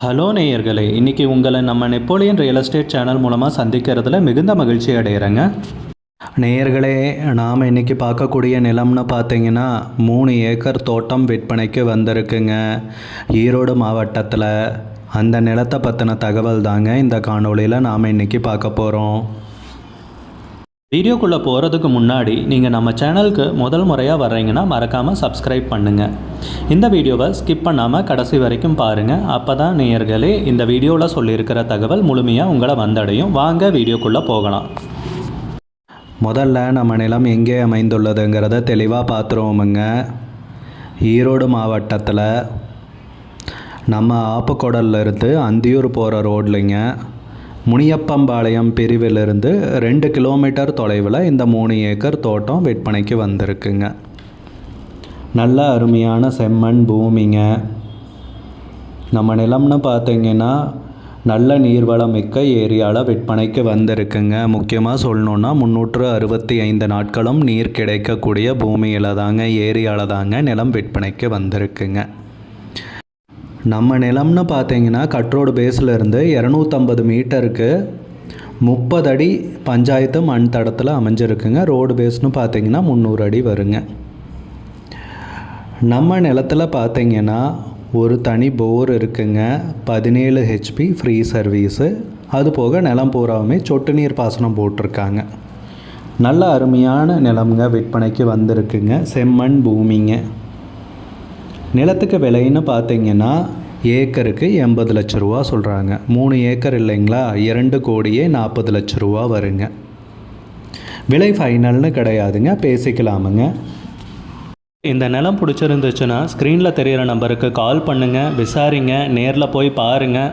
Hello நேயர்களே இன்றைக்கி உங்களை நம்ம நெப்போலியன் ரியல் எஸ்டேட் சேனல் மூலமாக சந்திக்கிறதுல மிகுந்த மகிழ்ச்சி அடைகிறேங்க நேயர்களே நாம் இன்றைக்கி பார்க்கக்கூடிய நிலம்னு பார்த்தீங்கன்னா மூணு ஏக்கர் தோட்டம் விற்பனைக்கு வந்திருக்குங்க. ஈரோடு மாவட்டத்தில். அந்த நிலத்தை பற்றின தகவல் தாங்க இந்த காணொளியில் நாம் இன்றைக்கி பார்க்க போகிறோம் வீடியோக்குள்ளே போகிறதுக்கு முன்னாடி நீங்கள் நம்ம சேனலுக்கு முதல் முறையாக வர்றீங்கன்னா மறக்காமல் சப்ஸ்கிரைப் பண்ணுங்கள் இந்த வீடியோவை ஸ்கிப் பண்ணாமல் கடைசி வரைக்கும் பாருங்கள் அப்போ தான் நேயர்களே இந்த வீடியோவில் சொல்லியிருக்கிற தகவல் முழுமையாக உங்களை வந்தடையும். வாங்க வீடியோக்குள்ளே போகலாம். முதல்ல நம்ம நிலம் எங்கே அமைந்துள்ளதுங்கிறத தெளிவாக பார்த்துருவோமுங்க ஈரோடு மாவட்டத்தில் நம்ம ஆப்பக்குடல்ல இருந்து அந்தியூர் போகிற ரோட்லைங்க. முனியப்பம்பாளையம் பிரிவிலிருந்து ரெண்டு கிலோமீட்டர் தொலைவில் இந்த மூணு ஏக்கர் தோட்டம் விற்பனைக்கு வந்திருக்குங்க. நல்ல அருமையான செம்மண் பூமிங்க. நம்ம நிலம்னு பார்த்தீங்கன்னா நல்ல நீர்வளம் மிக்க ஏரியாவில் விற்பனைக்கு வந்திருக்குங்க. முக்கியமாக சொல்லணுன்னா முந்நூற்று அறுபத்தி ஐந்து நாட்களும் நீர் கிடைக்கக்கூடிய பூமியில் தாங்க ஏரியாவில் தாங்க நிலம் விற்பனைக்கு வந்திருக்குங்க. நம்ம நிலம்னு பார்த்தீங்கன்னா கட்ரோடு பேஸில் இருந்து இரநூத்தம்பது மீட்டருக்கு முப்பது அடி பஞ்சாயத்து மண் தடத்தில் அமைஞ்சிருக்குங்க. ரோடு பேஸ்னு பார்த்தீங்கன்னா முந்நூறு அடி வருங்க. நம்ம நிலத்தில் பார்த்தீங்கன்னா ஒரு தனி போர் இருக்குங்க. பதினேழு ஹெச்பி ஃப்ரீ சர்வீஸு அது போக நிலம் பூராவுமே சொட்டு நீர் பாசனம் போட்டிருக்காங்க. நல்ல அருமையான நிலம்ங்க விற்பனைக்கு வந்திருக்குங்க. செம்மண் பூமிங்க. நிலத்துக்கு விலைன்னு பார்த்தீங்கன்னா ஏக்கருக்கு எண்பது லட்ச ரூபா சொல்கிறாங்க மூணு ஏக்கர் இல்லைங்களா? இரண்டு கோடியே நாற்பது லட்ச ரூபா வருங்க. விலை ஃபைனல்னு கிடையாதுங்க. பேசிக்கலாமுங்க. இந்த நிலம் பிடிச்சிருந்துச்சுன்னா ஸ்க்ரீனில் தெரிகிற நம்பருக்கு கால் பண்ணுங்கள் விசாரிங்க. நேரில் போய் பாருங்கள்